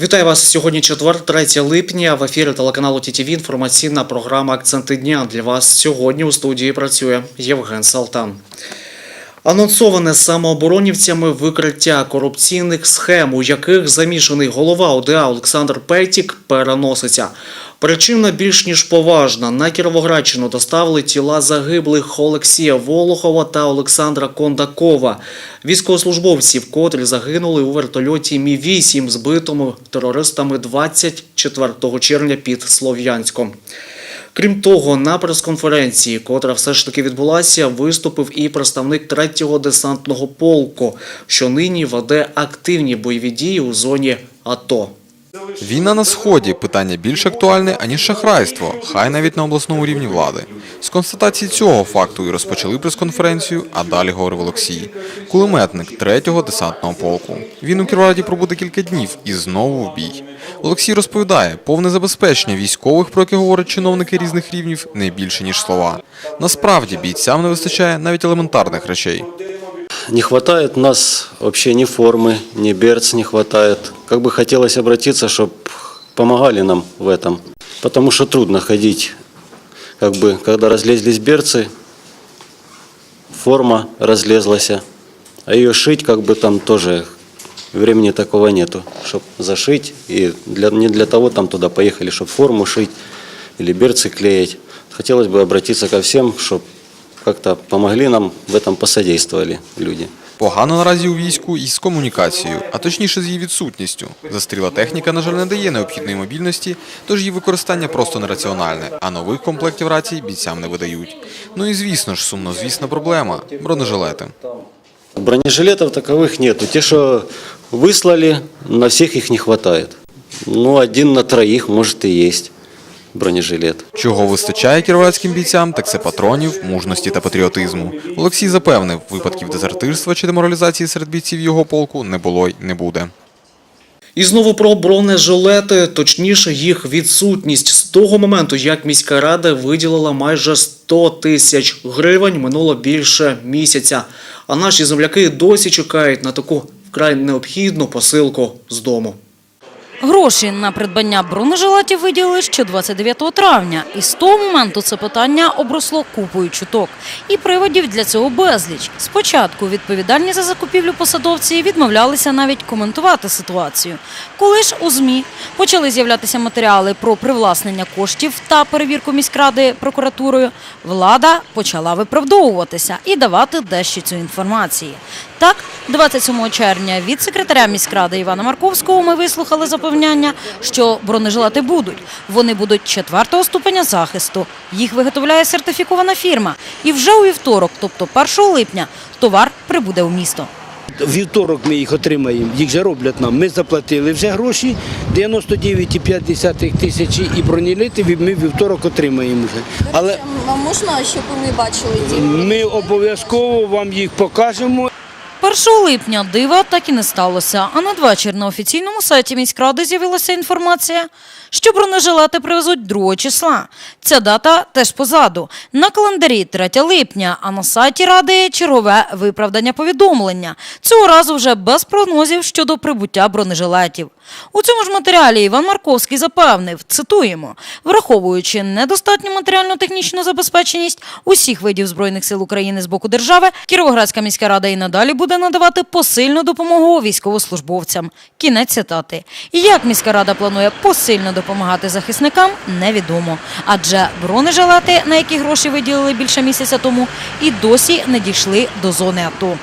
Вітаю вас сьогодні четвер, 3 липня. В ефірі телеканалу ТІТВ інформаційна програма Акценти дня. Для вас сьогодні у студії працює Євген Салтан. Анонсоване самооборонівцями викриття корупційних схем, у яких замішаний голова ОДА Олександр Петік, переноситься. Причина більш ніж поважна. На Кіровоградщину доставили тіла загиблих Олексія Волохова та Олександра Кондакова, військовослужбовців, котрі загинули у вертольоті Мі-8, збитому терористами 24 червня під Слов'янськом. Крім того, на прес-конференції, котра все ж таки відбулася, виступив і представник 3-го десантного полку, що нині веде активні бойові дії у зоні АТО. Війна на сході питання більш актуальне аніж шахрайство, хай навіть на обласному рівні влади. З констатації цього факту і розпочали прес-конференцію, а далі говорив Олексій, кулеметник 3-го десантного полку. Він у Кіровограді пробуде кілька днів і знову в бій. Олексій розповідає, повне забезпечення військових, про яке говорять чиновники різних рівнів, не більше ніж слова. Насправді бійцям не вистачає навіть елементарних речей. Не хватает у нас вообще ни формы, ни берц не хватает. Как бы хотелось обратиться, чтобы помогали нам в этом. Потому что трудно ходить, как бы, когда разлезлись берцы, форма разлезлась, а ее шить как бы там тоже времени такого нету, чтобы зашить. И для, не для того там туда поехали, чтобы форму шить или берцы клеить. Хотелось бы обратиться ко всем, чтобы как-то помогли нам в этом, посодействовали люди. Погано наразі у війську і з комунікацією, а точніше з її відсутністю. Застріла техніка, на жаль, не дає необхідної мобільності, тож її використання просто нераціональне, а нових комплектів рацій бійцям не видають. Ну і звісно ж, сумнозвісна проблема бронежилети. Бронежилетов таковых нету. Те, что выслали, на всех их не хватает. Ну, один на троих, может, и есть бронежилет. Чого вистачає кіровоградським бійцям, так це патронів, мужності та патріотизму. Олексій запевнив, випадків дезертирства чи деморалізації серед бійців його полку не було й не буде. І знову про бронежилети, точніше їх відсутність. З того моменту, як міська рада виділила майже 100 тисяч гривень, минуло більше місяця. А наші земляки досі чекають на таку вкрай необхідну посилку з дому. Гроші на придбання бронежилетів виділили ще 29 травня. І з того моменту це питання обросло купою чуток. І приводів для цього безліч. Спочатку відповідальні за закупівлю посадовці відмовлялися навіть коментувати ситуацію. Коли ж у ЗМІ почали з'являтися матеріали про привласнення коштів та перевірку міськради прокуратурою, влада почала виправдовуватися і давати дещо цю інформації. Так, 27 червня від секретаря міськради Івана Марковського ми вислухали запевняння, що бронежилети будуть. Вони будуть четвертого ступеня захисту. Їх виготовляє сертифікована фірма. І вже у вівторок, тобто 1 липня, товар прибуде у місто. Вівторок ми їх отримаємо, їх же роблять нам. Ми заплатили вже гроші 99,5 тисячі і бронелети ми вівторок отримаємо вже. Але можна, щоб ми бачили ті? ми обов'язково вам їх покажемо 1 липня дива так і не сталося. А надвечір на офіційному сайті міськради з'явилася інформація, що бронежилети привезуть 2 числа. Ця дата теж позаду. На календарі 3 липня, а на сайті ради чергове виправдання повідомлення. Цього разу вже без прогнозів щодо прибуття бронежилетів. У цьому ж матеріалі Іван Марковський запевнив, цитуємо, враховуючи недостатню матеріально-технічну забезпеченість усіх видів Збройних сил України з боку держави, Кіровоградська міська рада і надалі буде надавати посильну допомогу військовослужбовцям. Кінець цитати. Як міська рада планує посильно допомагати захисникам, невідомо. Адже бронежилети, на які гроші виділили більше місяця тому, і досі не дійшли до зони АТО.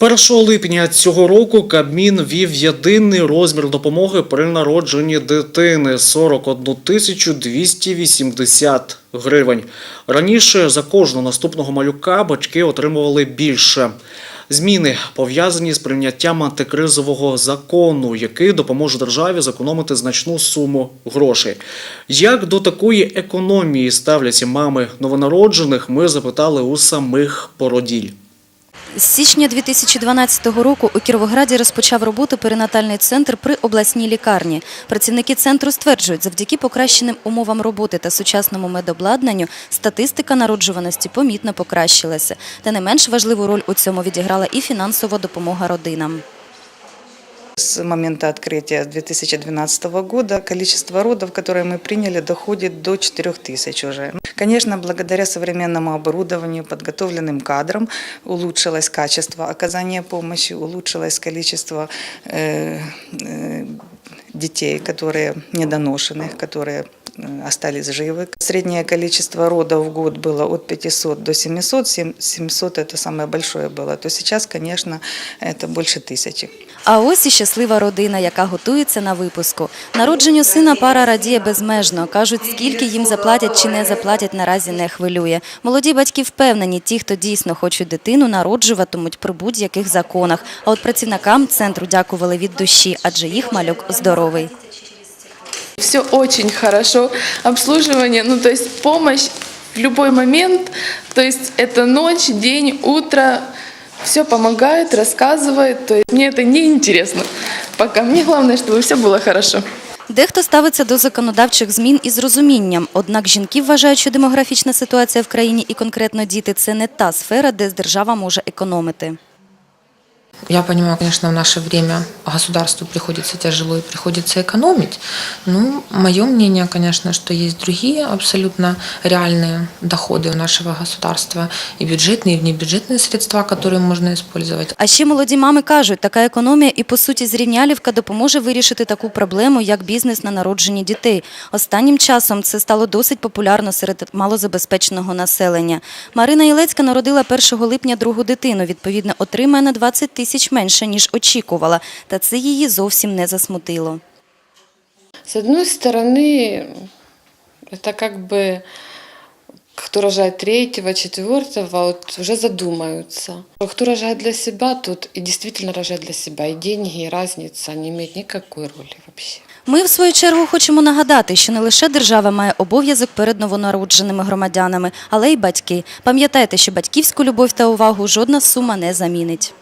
З 1 липня цього року Кабмін ввів єдиний розмір допомоги при народженні дитини 41 тисячу 280 гривень. Раніше за кожного наступного малюка батьки отримували більше. Зміни пов'язані з прийняттям антикризового закону, який допоможе державі зекономити значну суму грошей. Як до такої економії ставляться мами новонароджених, ми запитали у самих породіль. З січня 2012 року у Кіровограді розпочав роботу перинатальний центр при обласній лікарні. Працівники центру стверджують, завдяки покращеним умовам роботи та сучасному медобладнанню статистика народжуваності помітно покращилася. Та не менш важливу роль у цьому відіграла і фінансова допомога родинам. С момента открытия 2012 года количество родов, которые мы приняли, доходит до 4 тысяч уже. Конечно, благодаря современному оборудованию, подготовленным кадрам улучшилось качество оказания помощи, улучшилось количество э, э, детей, которые недоношенных, которые э, остались живы. Среднее количество родов в год было от 500 до 700. Сем- 700 это самое большое было. То сейчас, конечно, это больше тысячи. А ось і щаслива родина, яка готується на випуску. Народженню сина пара радіє безмежно. Кажуть, скільки їм заплатять чи не заплатять, наразі не хвилює. Молоді батьки впевнені, ті, хто дійсно хочуть дитину, народжуватимуть при будь-яких законах. А от працівникам центру дякували від душі, адже їх малюк здоровий. Все очень хорошо. Обслуживание, ну то есть помощь в любой момент. То есть это день, утро Все помогает, рассказывает. То есть мне это не интересно. Пока мне главное, чтобы все было хорошо. Дехто ставиться до законодавчих змін із розумінням. Однак жінки вважають, що демографічна ситуація в країні і конкретно діти це не та сфера, де держава може економити. Я понимаю, конечно, в наше время государству приходится тяжело и приходится экономить. Ну, мое мнение, конечно, что есть другие абсолютно реальные доходы у нашего государства, и бюджетные, и внебюджетные средства, которые можно использовать. А ще молоді мами кажуть, така економія і по суті зрівнялівка допоможе вирішити таку проблему, як бізнес на народженні дітей. Останнім часом це стало досить популярно серед малозабезпеченого населення. Марина Ілецька народила 1 липня другу дитину. Відповідно, отримає на 20 тисяч менше ніж очікувала. Та це її зовсім не засмутило. С одной стороны, это как бы кто рожает третьего, четвертого, вот уже задумаются. А Кто рожает для себя, тот и действительно рожает для себя. И деньги, и разница не имеют никакой роли вообще. Ми, в свою чергу, хочемо нагадати, що не лише держава має обов'язок перед новонародженими громадянами, але й батьки. Пам'ятайте, що батьківську любов та увагу жодна сума не замінить.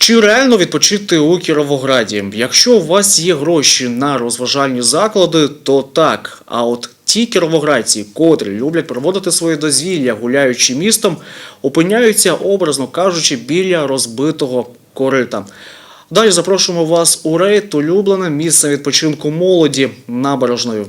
Чи реально відпочити у Кіровограді? Якщо у вас є гроші на розважальні заклади, то так. А от ті кіровоградці, котрі люблять проводити своє дозвілля, гуляючи містом, опиняються, образно кажучи, біля розбитого корита. Далі запрошуємо вас у рейд, улюблене місце відпочинку молоді набережною.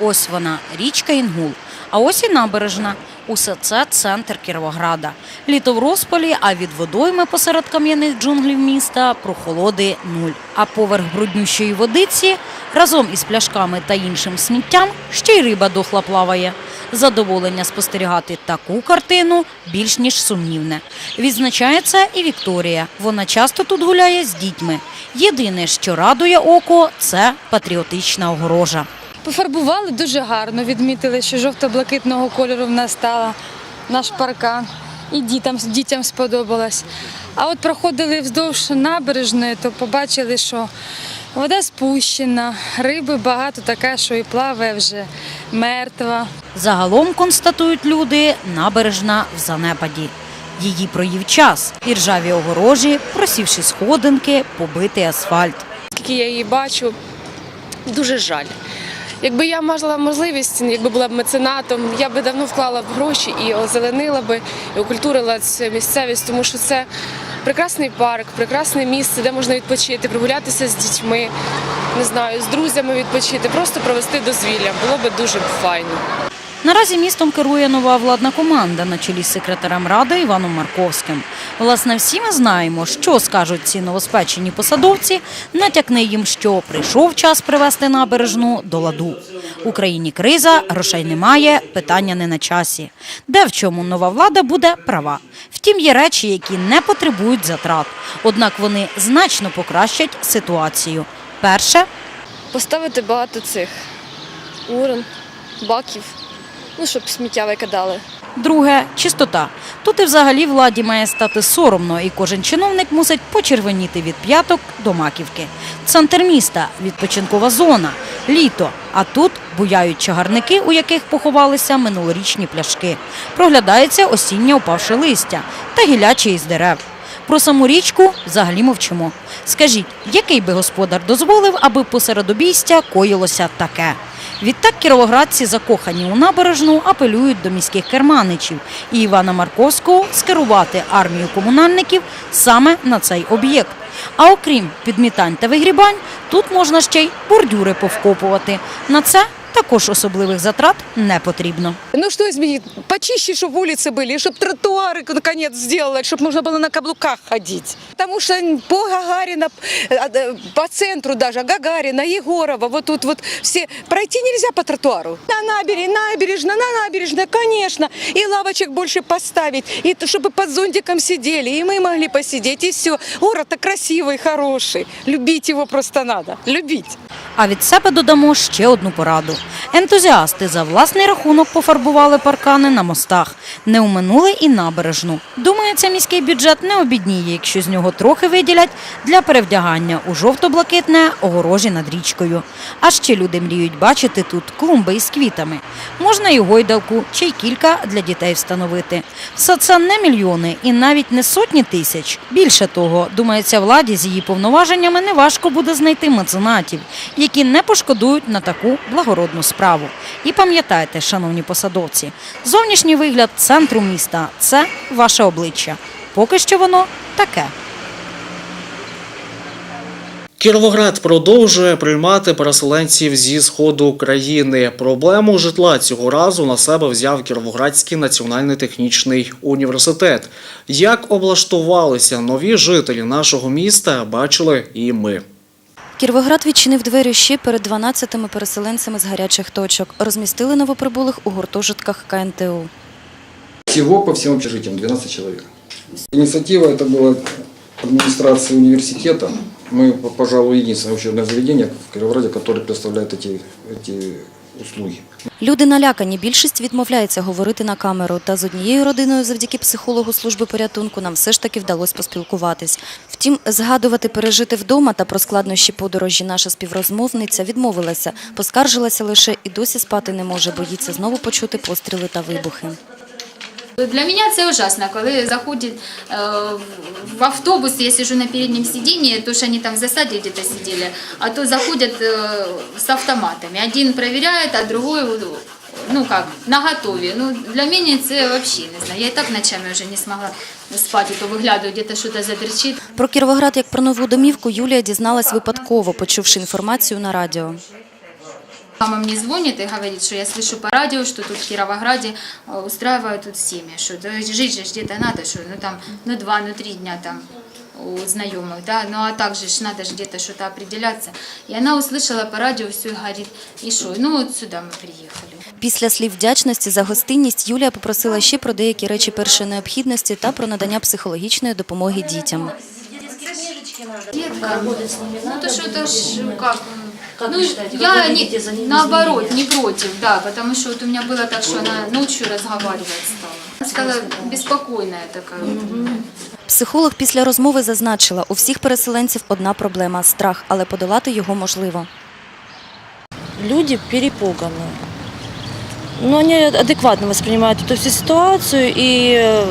Ось вона, річка Інгул. А ось і набережна. Усе це центр Кіровограда. Літо в розпалі, а від водойми посеред кам'яних джунглів міста прохолоди нуль. А поверх бруднющої водиці разом із пляшками та іншим сміттям ще й риба дохла плаває. Задоволення спостерігати таку картину більш ніж сумнівне. Відзначає це і Вікторія. Вона часто тут гуляє з дітьми. Єдине, що радує око, це патріотична огорожа. Пофарбували дуже гарно, відмітили, що жовто-блакитного кольору в нас стала наш паркан. І дітям, дітям сподобалось. А от проходили вздовж набережної, то побачили, що вода спущена, риби багато така, що і плаває вже мертва. Загалом констатують люди, набережна в занепаді. Її проїв час, і ржаві огорожі, просівши сходинки, побитий асфальт. Скільки я її бачу, дуже жаль. Якби я мала можливість, якби була б меценатом, я би давно вклала б гроші і озеленила би, і окультурила цю місцевість, тому що це прекрасний парк, прекрасне місце, де можна відпочити, прогулятися з дітьми, не знаю, з друзями відпочити, просто провести дозвілля. Було би дуже файно. Наразі містом керує нова владна команда на чолі з секретарем ради Іваном Марковським. Власне, всі ми знаємо, що скажуть ці новоспечені посадовці. Натякни їм, що прийшов час привести набережну до ладу. В Україні криза, грошей немає, питання не на часі. Де в чому нова влада буде права. Втім, є речі, які не потребують затрат. Однак вони значно покращать ситуацію. Перше Поставити багато цих урн, баків, ну щоб сміття викидали. Друге чистота. Тут і взагалі владі має стати соромно, і кожен чиновник мусить почервоніти від п'яток до маківки. Центр міста, відпочинкова зона, літо. А тут буяють чагарники, у яких поховалися минулорічні пляшки. Проглядається осіннє опавше листя та гілячі із дерев. Про саму річку взагалі мовчимо. Скажіть, який би господар дозволив, аби посеред обійстя коїлося таке? Відтак кіровоградці, закохані у набережну, апелюють до міських керманичів і Івана Марковського скерувати армію комунальників саме на цей об'єкт. А окрім підмітань та вигрібань, тут можна ще й бордюри повкопувати. На це також особливих затрат не потрібно. Ну что изменить? Почище, чтобы улицы были, чтобы тротуары наконец сделать, чтобы можно было на каблуках ходить. Потому что по Гагарина, э, э, по центру даже, Гагарина, Егорова, вот тут вот все, пройти нельзя по тротуару. На набережной, набережная, на набережной, конечно. И лавочек больше поставить, и то, чтобы под зонтиком сидели, и мы могли посидеть, и все. Город-то красивый, хороший. Любить его просто надо, любить. А від себе додамо ще одну пораду. Ентузіасти за власний рахунок пофарбували паркани на мостах. Не уминули і набережну. Думається, міський бюджет не обідніє, якщо з нього трохи виділять для перевдягання у жовто-блакитне огорожі над річкою. А ще люди мріють бачити тут клумби із квітами. Можна і гойдалку, чи й кілька для дітей встановити. Все це не мільйони і навіть не сотні тисяч. Більше того, думається, владі з її повноваженнями неважко буде знайти меценатів, які не пошкодують на таку благородну справу. І пам'ятайте, шановні посадовці, зовнішній вигляд центру міста це ваше обличчя. Поки що воно таке. Кіровоград продовжує приймати переселенців зі сходу України. Проблему житла цього разу на себе взяв Кіровоградський національний технічний університет. Як облаштувалися нові жителі нашого міста, бачили і ми. Кіровоград відчинив двері ще перед 12 переселенцями з гарячих точок. Розмістили новоприбулих у гуртожитках КНТУ. Всего по всем общежитиям 12 человек. Инициатива это была администрации университета. Мы, пожалуй, единственное учебное заведение в Кировограде, которое представляет эти, эти услуги. Люди налякані. Більшість відмовляється говорити на камеру. Та з однією родиною завдяки психологу служби порятунку нам все ж таки вдалося поспілкуватись. Втім, згадувати пережити вдома та про складнощі подорожі наша співрозмовниця відмовилася, поскаржилася лише і досі спати не може, боїться знову почути постріли та вибухи. Для мене це ужасно, коли заходять е, в автобус, я сижу на переднем сиденье, то що вони там в засаді где-то сидели, а то заходять е, з автоматами. Один проверяет, а другой ну как, на готові. Ну, для мене це взагалі не знаю. Я і так ночами вже не змогла спати, то виглядаю, где-то щось задерчить. Про Кіровоград як про нову домівку Юлія дізналась випадково, почувши інформацію на радіо. Мама мне звонит и говорит, что я слышу по радио, что тут в Кировограде э, устраивают тут семьи, что да, жить же где-то надо, что ну там, ну два, ну три дня там у знакомых, да, ну а также ж надо же где-то что-то определяться. И она услышала по радио все и говорит, и что, ну вот сюда мы приехали. Після слів вдячності за гостинність Юлія попросила ще про деякі речі першої необхідності та про надання психологічної допомоги дітям. Детка, ну то что это ж как, ну я не, наоборот не против, да, потому что вот у меня было так, что она ночью разговаривать стала. Она стала беспокойная такая. Психолог після розмови зазначила, у всіх переселенців одна проблема страх, але подолати його можливо. люди перепуганы. Но они адекватно воспринимают эту всю ситуацию и э,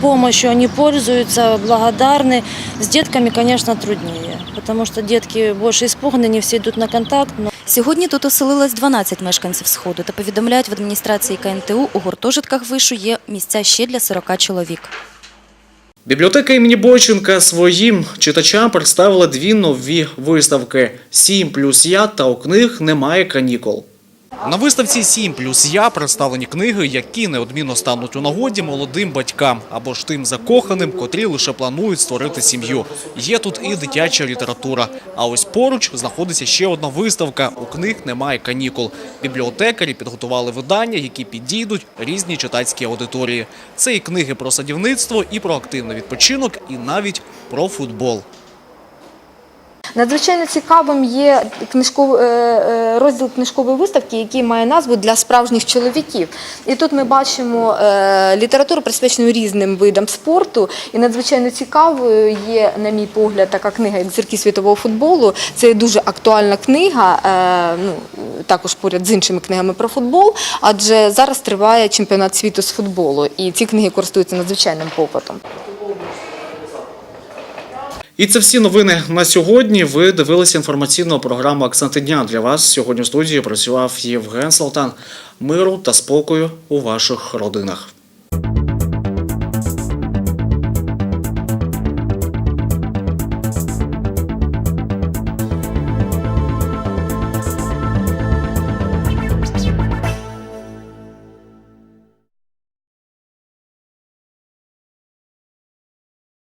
помощью они пользуются, благодарны. С детками, конечно, труднее, потому что детки больше испуганы, не все идут на контакт. Но Сьогодні тут оселилось 12 мешканців Сходу та повідомляють в адміністрації КНТУ, у гуртожитках вишу є місця ще для 40 чоловік. Бібліотека імені Бойченка своїм читачам представила дві нові виставки: «Сім плюс я та у книг немає канікул. На виставці «Сім плюс я представлені книги, які неодмінно стануть у нагоді молодим батькам або ж тим закоханим, котрі лише планують створити сім'ю. Є тут і дитяча література. А ось поруч знаходиться ще одна виставка. У книг немає канікул. Бібліотекарі підготували видання, які підійдуть різній читацькій аудиторії. Це і книги про садівництво, і про активний відпочинок, і навіть про футбол. Надзвичайно цікавим є книжков- е, е, розділ книжкової виставки, який має назву для справжніх чоловіків. І тут ми бачимо е, літературу, присвячену різним видам спорту. І надзвичайно цікавою є, на мій погляд, така книга як зірки світового футболу. Це дуже актуальна книга, ну також поряд з іншими книгами про футбол, адже зараз триває чемпіонат світу з футболу, і ці книги користуються надзвичайним попитом. І це всі новини на сьогодні. Ви дивилися інформаційну програму «Акценти дня». Для вас сьогодні в студії працював Євген Салтан. Миру та спокою у ваших родинах.